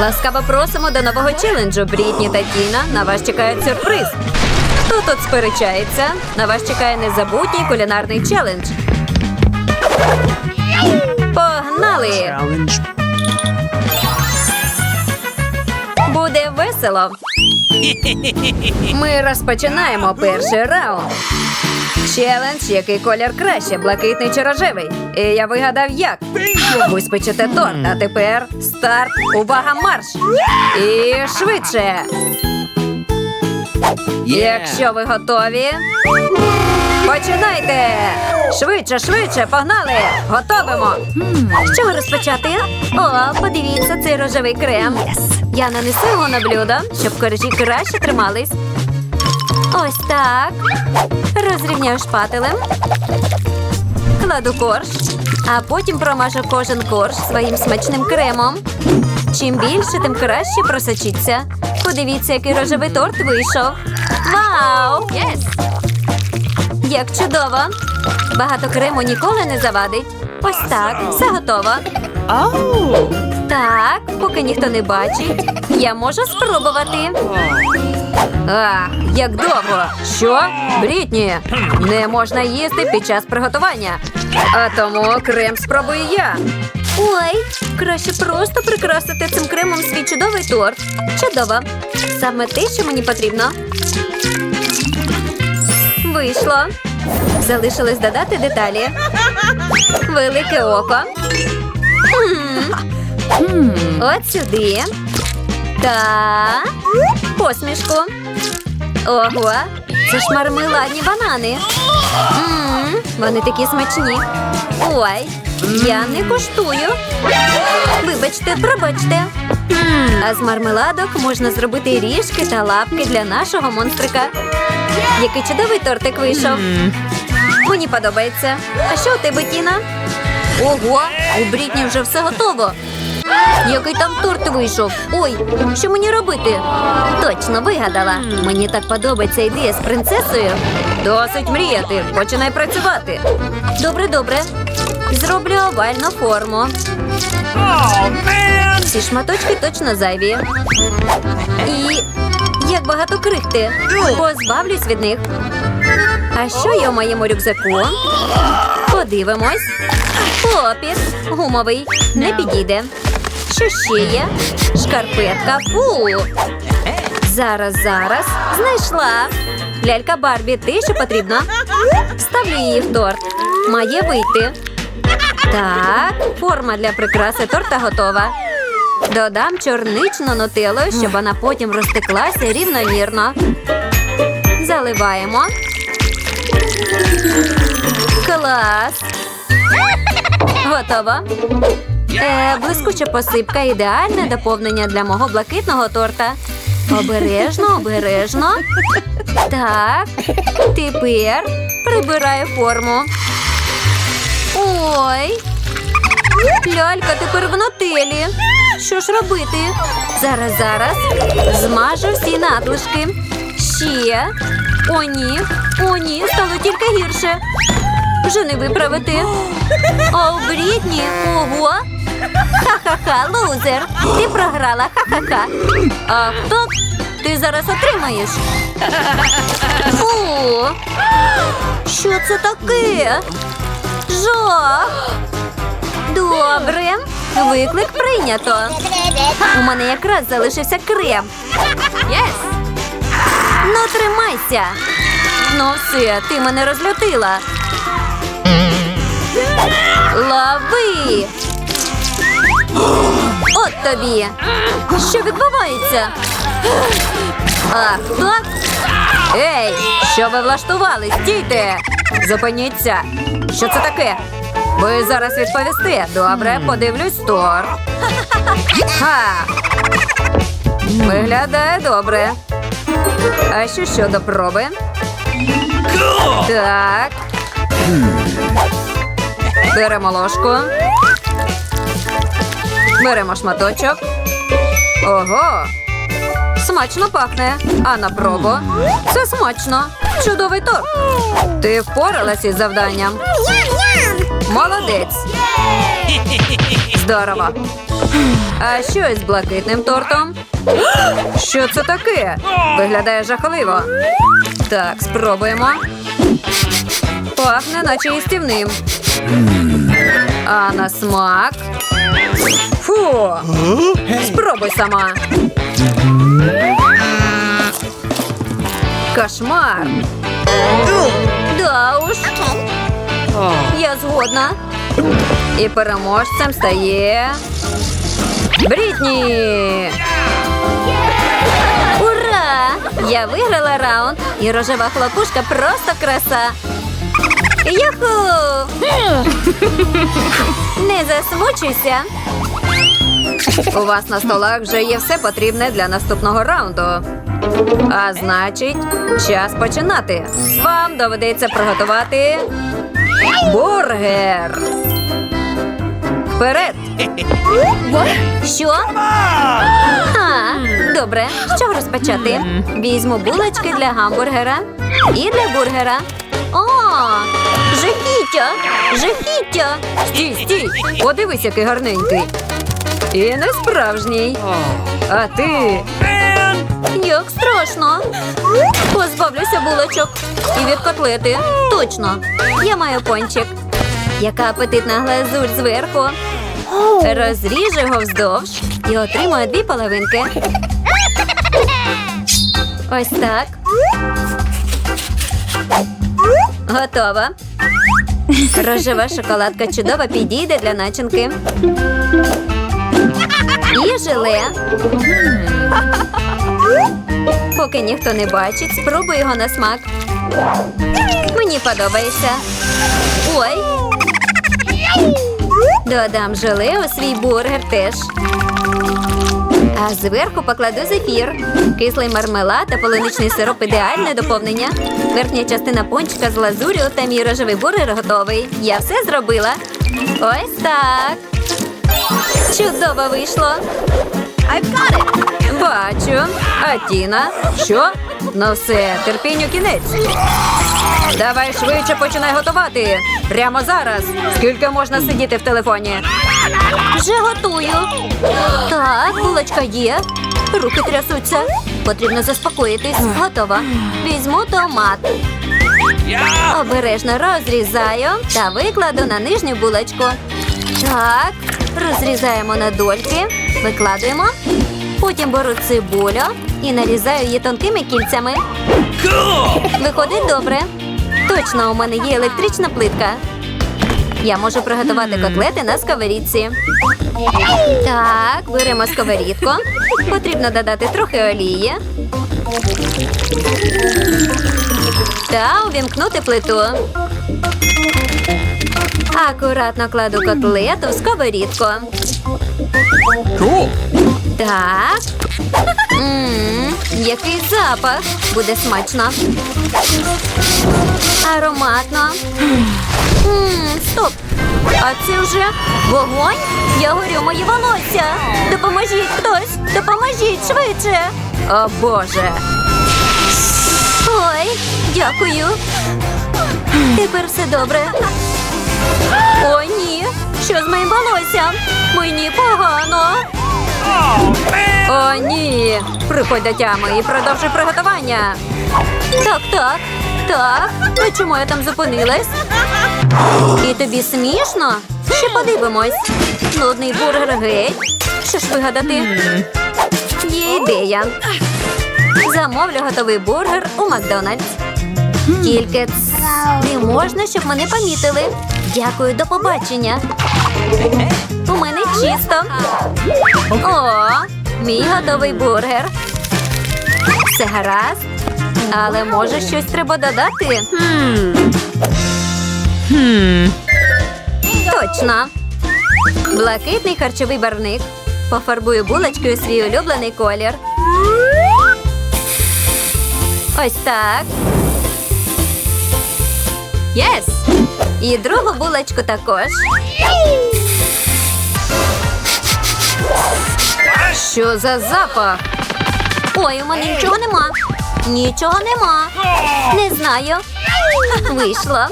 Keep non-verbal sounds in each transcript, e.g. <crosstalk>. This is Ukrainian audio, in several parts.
Ласкаво просимо до нового челенджу. Брітні та Тіна. На вас чекає сюрприз. Хто тут сперечається? На вас чекає незабутній кулінарний челендж. Погнали! Буде весело. Ми розпочинаємо перший раунд. Челендж, який колір краще, блакитний чи рожевий. І я вигадав як. Ви спечете торт, а тепер старт, увага, марш! І швидше. Якщо ви готові, починайте! Швидше, швидше, погнали! Готовимо! З чого розпочати? О, подивіться, цей рожевий крем. Я нанесу його на блюдо, щоб коржі краще тримались. Ось так. Розрівняю шпателем. Кладу корж, а потім промажу кожен корж своїм смачним кремом. Чим більше, тим краще просочиться. Подивіться, який рожевий торт вийшов. Вау! Єс! Як чудово! Багато крему ніколи не завадить. Ось так, все готово. Oh. Так, поки ніхто не бачить, я можу спробувати. А, як довго? Що? Брітні, не можна їсти під час приготування. А тому крем спробую я. Ой, краще просто прикрасити цим кремом свій чудовий торт. Чудово. Саме те, що мені потрібно. Вийшло. Залишилось додати деталі. Велике око. М, От сюди. Та посмішку. Ого, це ж мармеладні банани. М, Вони такі смачні. Ой, я не куштую. Вибачте, пробачте. А з мармеладок можна зробити ріжки та лапки для нашого монстрика. Який чудовий тортик вийшов. Мені подобається. А що у тебе, Тіна? Ого, у Брітні вже все готово. Який там торт вийшов? Ой, що мені робити? Точно вигадала. Мені так подобається ідея з принцесою. Досить мріяти. Починай працювати. Добре, добре. Зроблю овальну форму. Ці шматочки точно зайві. І як багато крихти. Позбавлюсь від них. А що є у моєму рюкзаку? Подивимось. Хлопець гумовий не підійде. Що ще є? Шкарпетка. Фу. Зараз, зараз. Знайшла. Лялька Барбі, те, що потрібно. Ставлю її в торт. Має вийти. Так, форма для прикраси торта готова. Додам чорничну нутеллу, щоб вона потім розтеклася рівномірно. Заливаємо. Клас. Готово. Е, блискуча посипка ідеальне доповнення для мого блакитного торта. Обережно, обережно. Так. Тепер прибираю форму. Ой. Лялька тепер в нутелі. Що ж робити? Зараз, зараз. Змажу всі надлишки. Ще. О, ні. О, ні, стало тільки гірше. Вже не виправити. О, Брітні, ого. Ха-ха-ха, лузер. Ти програла, ха-ха-ха. А хто ти зараз отримаєш? Фу. Що це таке? Жах. Добре. Виклик прийнято. У мене якраз залишився крем. Єс! Ну, тримайся. Ну, все, ти мене розлютила. Лови! От тобі. Що відбувається? Ах, так? Ей, що ви влаштували? Стійте! Зупиніться! Що це таке? Ви зараз відповісте. Добре, подивлюсь торт. Ха! Виглядає добре. А що щодо проби? Так. Беремо ложку. Беремо шматочок. Ого! Смачно пахне. А на пробу? Це смачно. Чудовий торт. Ти впоралась із завданням. Молодець. Здорово. А що із блакитним тортом? Що це таке? Виглядає жахливо. Так, спробуємо. Пахне, наче їстівним. А на смак. Фу. Спробуй сама. Кошмар. Да уж, я згодна. І переможцем стає. Брітні! Ура! Я виграла раунд, і рожева хлопушка просто краса. Юху! Не засмучуйся. У вас на столах вже є все потрібне для наступного раунду. А значить, час починати. Вам доведеться приготувати бургер. Вперед! Що? А, добре, чого розпочати? Візьму булочки для гамбургера і для бургера. О, жахіття! Жахіття! Стій, стій! Подивись, який гарненький. І не справжній. А ти? Як страшно. Позбавлюся булочок. І від котлети. Точно. Я маю пончик. Яка апетитна глазурь зверху. Розріжу його вздовж і отримаю дві половинки. Ось так. Готово. Рожева шоколадка чудово підійде для начинки. І желе. Поки ніхто не бачить, спробуй його на смак. Мені подобається. Ой. Додам желе у свій бургер теж. А зверху покладу зефір. Кислий мармелад та полуничний сироп ідеальне доповнення. Верхня частина пончика з лазурю та мій рожевий бургер готовий. Я все зробила. Ось так. Чудово вийшло. I've got it. Бачу. А Тіна? Що? Ну все, терпінню кінець. Давай швидше починай готувати. Прямо зараз. Скільки можна сидіти в телефоні? Вже готую. Так, булочка є. Руки трясуться. Потрібно заспокоїтись. Готово. Візьму томат. Обережно розрізаю та викладу на нижню булочку. Так, розрізаємо на дольки, викладуємо. Потім беру цибулю і нарізаю її тонкими кільцями. Виходить добре. Точно, у мене є електрична плитка. Я можу приготувати котлети на сковорідці. Так, беремо сковорідку. Потрібно додати трохи олії. Та увімкнути плиту. Акуратно кладу котлету в сковорідку. Cool! Так. Який запах. Буде смачно. Ароматно. Стоп. А це вже вогонь? Я горю мої волосся. Допоможіть хтось. Допоможіть швидше. О Боже. Ой, дякую. Тепер все добре. О, ні. Що з моїм волоссям? Мені погано. О, ні! Приходь до тями і продовжуй приготування. Так, так, так. А чому я там зупинилась? І тобі смішно? Ще подивимось. Нудний бургер геть. Що ж вигадати? Є ідея. Замовлю готовий бургер у Макдональдс. Тільки не можна, щоб мене помітили. Дякую, до побачення. У мене чисто. О, мій готовий бургер. Все гаразд. Але може щось треба додати? Точно. Блакитний харчовий барник. Пофарбую булочкою свій улюблений колір. Ось так. Єс! І другу булочку також. Що за запах? Ой, у мене нічого нема. Нічого нема. Не знаю. <laughs> Вийшло.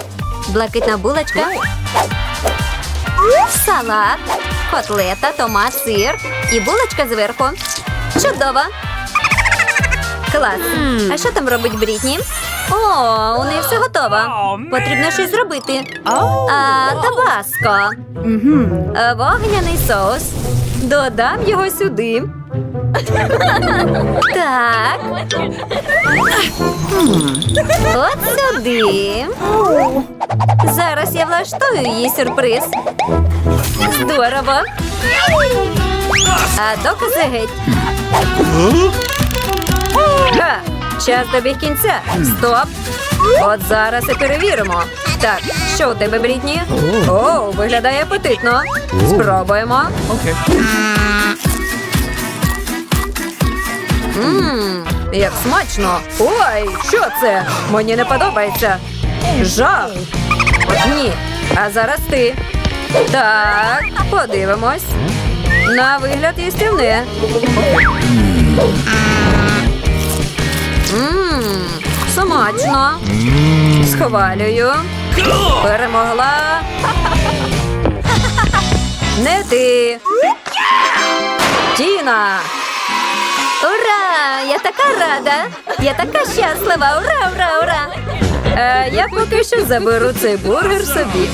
Блакитна булочка. Салат. котлета, томат, сир і булочка зверху. Чудово! Клас. А що там робить Брітні? О, у неї все готово. Потрібно щось зробити. А, табаско. Е, Вогняний соус. Додам його сюди. Так. От сюди. Зараз я влаштую їй сюрприз. Здорово. А докази геть. Ха! Час добіг кінця. Стоп. От зараз і перевіримо. Так, що у тебе, Брітні? О, виглядає апетитно. Спробуємо. Ммм, як смачно. Ой, що це? Мені не подобається. Жах. Ні. А зараз ти. Так, подивимось. На вигляд їстівне. Ммм, смачно. Схвалюю. Перемогла. Не ти. Тіна. Ура! Я така рада! Я така щаслива! Ура, ура, ура! Е, я поки що заберу цей бургер собі.